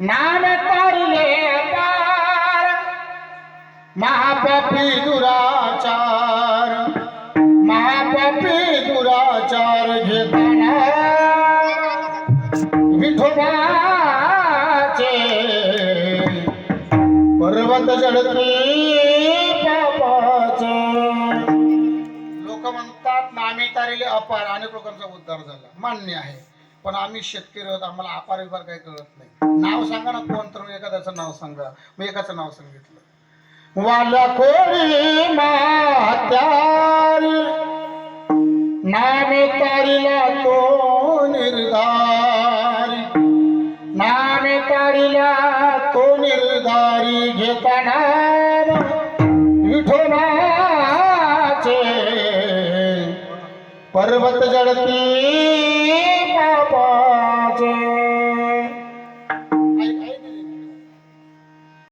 नाम तारिले पार महापापी दुराचार महापापी दुराचार घेताना विठोबाचे पर्वत जडते पापाचे. लोक म्हणतात नामे तारेले अपार. अनेक लोकांचा उद्धार झाला. मान्य आहे. पण आम्ही शेतकरी आहोत आम्हाला अपार विपार काही कळत नाही. नाव सांगा ना कोण तर एखाद्याचं नाव सांगा. मी एकाचं नाव सांगितलं. वाला कोरी मात्यारी नामे तारीला तो निर्धारी. नाम तारीला तो निर्धारी घेताना विठोबाचे पर्वत जडती